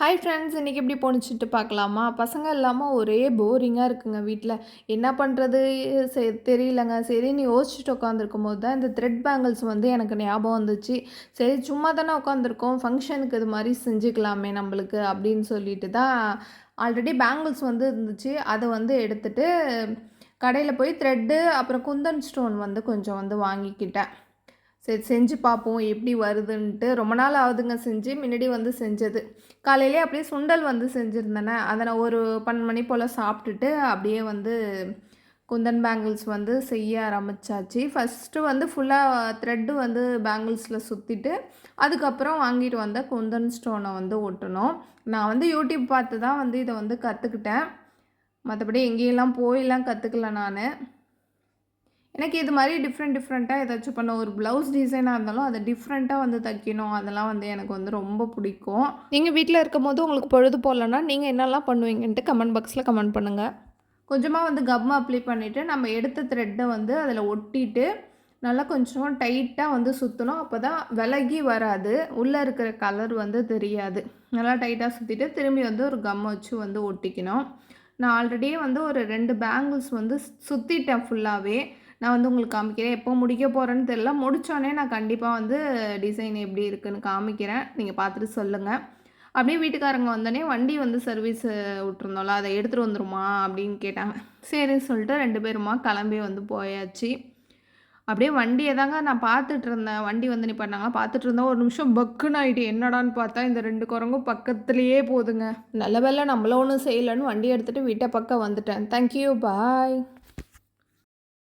Hi friends இன்றைக்கி எப்படி போணுச்சுட்டு பார்க்கலாமா? பசங்க இல்லாமல் ஒரே போரிங்காக இருக்குங்க வீட்டில் என்ன பண்ணுறது சே தெரியலங்க. சரின்னு யோசிச்சுட்டு உட்காந்துருக்கும் போது தான் இந்த த்ரெட் பேங்கிள்ஸ் வந்து எனக்கு ஞாபகம் வந்துச்சு. சரி சும்மா தானே உட்காந்துருக்கோம் ஃபங்க்ஷனுக்கு இது மாதிரி செஞ்சுக்கலாமே நம்மளுக்கு அப்படின்னு சொல்லிட்டு தான் ஆல்ரெடி பேங்கிள்ஸ் வந்து இருந்துச்சு. அதை வந்து எடுத்துகிட்டு கடையில் போய் த்ரெட்டு அப்புறம் குந்தன் ஸ்டோன் வந்து கொஞ்சம் வந்து வாங்கிக்கிட்டேன். சரி செஞ்சு பார்ப்போம் எப்படி வருதுன்ட்டு ரொம்ப நாள் ஆகுதுங்க செஞ்சு முன்னாடி வந்து செஞ்சது. காலையிலே அப்படியே சுண்டல் வந்து செஞ்சுருந்தேனே அதை நான் ஒரு பன்னெண்டு மணி போல் சாப்பிட்டுட்டு அப்படியே வந்து குந்தன் பேங்கிள்ஸ் வந்து செய்ய ஆரம்பித்தாச்சு ஃபஸ்ட்டு வந்து ஃபுல்லாக த்ரெட்டு வந்து பேங்கிள்ஸில் சுற்றிட்டு அதுக்கப்புறம் வாங்கிட்டு வந்த குந்தன் ஸ்டோனை வந்து ஒட்டணும். நான் வந்து யூடியூப் பார்த்து தான் வந்து இதை வந்து கற்றுக்கிட்டேன் மற்றபடி எங்கேயெல்லாம் போயெல்லாம் கற்றுக்கல நான். எனக்கு இது மாதிரி டிஃப்ரெண்ட் டிஃப்ரெண்ட்டாக ஏதாச்சும் பண்ண ஒரு ப்ளவுஸ் டிசைனாக இருந்தாலும் அதை டிஃப்ரெண்ட்டாக வந்து தைக்கணும். அதெல்லாம் வந்து எனக்கு வந்து ரொம்ப பிடிக்கும். நீங்கள் வீட்டில் இருக்கும் போது உங்களுக்கு பொழுது போடலன்னா நீங்கள் என்னெல்லாம் பண்ணுவீங்கன்ட்டு கமெண்ட் பாக்ஸில் கமெண்ட் பண்ணுங்கள் கொஞ்சமாக வந்து கம் அப்ளை பண்ணிவிட்டு நம்ம எடுத்த த்ரெட்டை வந்து அதில் ஒட்டிட்டு நல்லா கொஞ்சம் டைட்டாக வந்து சுற்றணும் அப்போ தான் விலகி வராது. உள்ளே இருக்கிற கலர் வந்து தெரியாது. நல்லா டைட்டாக சுற்றிட்டு திரும்பி வந்து ஒரு கம் வச்சு வந்து ஒட்டிக்கணும். நான் ஆல்ரெடியே வந்து ஒரு ரெண்டு பேங்கிள்ஸ் வந்து சுற்றிட்டேன் ஃபுல்லாகவே நான் வந்து உங்களுக்கு காமிக்கிறேன். எப்போ முடிக்க போகிறேன்னு தெரில முடித்தோடனே நான் கண்டிப்பாக வந்து டிசைன் எப்படி இருக்குதுன்னு காமிக்கிறேன். நீங்கள் பார்த்துட்டு சொல்லுங்கள் அப்படியே வீட்டுக்காரங்க வந்தோடனே வண்டி வந்து சர்வீஸ் விட்டுருந்தோம்ல அதை எடுத்துகிட்டு வந்துருமா அப்படின்னு கேட்டாங்க. சரின்னு சொல்லிட்டு ரெண்டு பேருமா கிளம்பி வந்து போயாச்சு. அப்படியே வண்டியை தாங்க நான் பார்த்துட்டு இருந்தேன். வண்டி வந்து நீ பண்ணாங்க பார்த்துட்டு இருந்தேன். ஒரு நிமிஷம் பக்குன்னு ஆகிட்டு என்னடான்னு பார்த்தா இந்த ரெண்டு குரங்கும் பக்கத்துலேயே போதுங்க. நல்ல வேலை நம்மள ஒன்றும் செய்யலைன்னு வண்டி எடுத்துகிட்டு வீட்டை பக்கம் வந்துட்டேன். Thank you bye